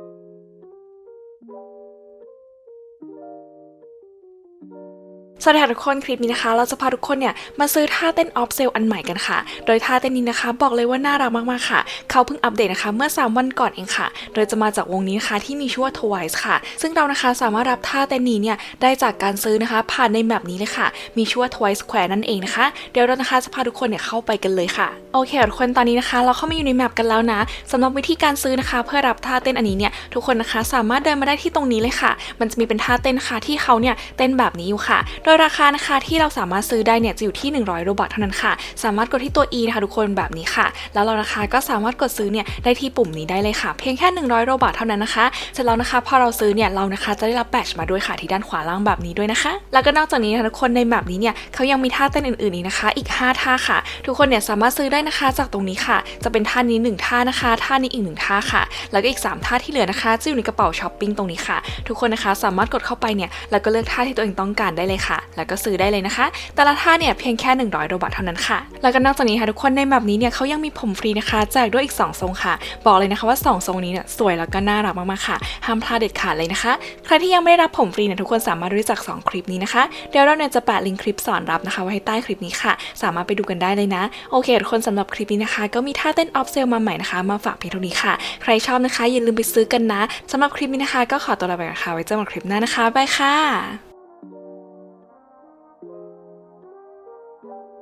thank you สวัสดีค่ะทุกคนคลิปนี้นะคะ เราจะพาทุกคนเนี่ยมาซื้อท่าเต้นออฟเซลอันใหม่กันค่ะ โดยท่าเต้นนี้นะคะ บอกเลยว่าน่ารักมากๆค่ะ เขาเพิ่งอัปเดตนะคะเมื่อ 3 วันก่อนเองค่ะ โดยจะมาจากวงนี้นะคะที่มีชื่อว่า Twice ค่ะ ซึ่งเรานะคะสามารถรับท่าเต้นนี้เนี่ยได้จากการซื้อนะคะ ผ่านในแบบนี้เลยค่ะ มีชื่อว่า Twice Square นั่นเองนะคะเดี๋ยวเรานะคะจะพาทุกคนเนี่ยเข้าไปกันเลยค่ะโอเคทุกคนตอนนี้นะคะ เราเข้ามาอยู่ในแมปกันแล้วนะสำหรับวิธีการซื้อนะคะ เพื่อรับท่าเต้นอันนี้เนี่ยทุกคนนะคะสามารถเดินมาได้ที่ตรงนี้เลยค่ะ มันจะมีเป็นท่าเต้นค่ะที่เขาเนี่ยเต้นแบบนี้อยู่ค่ะโดยราคานะคะที่เราสามารถซื้อได้เนี่ยจะอยู่ที่ 100 โรบัตเท่านั้นค่ะ สามารถกดที่ตัว E นะคะทุกคนแบบนี้ค่ะ แล้วเรานะคะก็สามารถกดซื้อเนี่ยได้ที่ปุ่มนี้ได้เลยค่ะ เพียงแค่ 100 โรบัตเท่านั้นนะคะ เสร็จแล้วนะคะพอเราซื้อเนี่ยเรานะคะจะได้รับแบตมาด้วยค่ะที่ด้านขวาล่างแบบนี้ด้วยนะคะ แล้วก็นอกจากนี้นะคะทุกคนในแบบนี้เนี่ยเขายังมีท่าเต้นอื่นๆอีกนะคะ อีก 5 ท่าค่ะ ทุกคนเนี่ยสามารถซื้อได้นะคะจากตรงนี้ค่ะ จะเป็นท่านี้ 1 ท่านะคะ ท่านี้อีก 1 ท่าค่ะ แล้วก็อีก 3 ท่าที่เหลือนะคะจะอยู่ในกระเป๋าช้อปปิ้งตรงนี้ค่ะ ทุกคนนะคะสามารถกดเข้าไปเนี่ยแล้วก็เลือกท่าที่ตัวเองต้องการได้เลยค่ะแล้วก็ซื้อได้เลยนะคะ แต่ละท่าเนี่ยเพียงแค่ 100โรบัตเท่านั้นค่ะ แล้วก็นอกจากนี้ค่ะทุกคนในแบบนี้เนี่ยเขายังมีผมฟรีนะคะ แจกด้วยอีก 2 ทรงค่ะ บอกเลยนะคะว่า 2 ทรงนี้เนี่ยสวยแล้วก็น่ารักมากๆค่ะ ห้ามพลาดเด็ดขาดเลยนะคะ ใครที่ยังไม่ได้รับผมฟรีเนี่ยทุกคนสามารถรู้จัก 2 คลิปนี้นะคะ เดี๋ยวเราเนี่ยจะแปะลิงก์คลิปสอนรับนะคะไว้ให้ใต้คลิปนี้ค่ะ สามารถไปดูกันได้เลยนะ โอเคทุกคนสำหรับคลิปนี้นะคะ ก็มีท่าเต้นออฟเซลมาใหม่นะคะ มาฝากเพียงเท่านี้ค่ะ ใครชอบนะคะอย่าลืมไปซื้อกันนะสำหรับคลิปนี้นะคะ ก็ขอตัวลาไปก่อนค่ะไว้เจอกันคลิปหน้านะคะบายค่ะ thank you.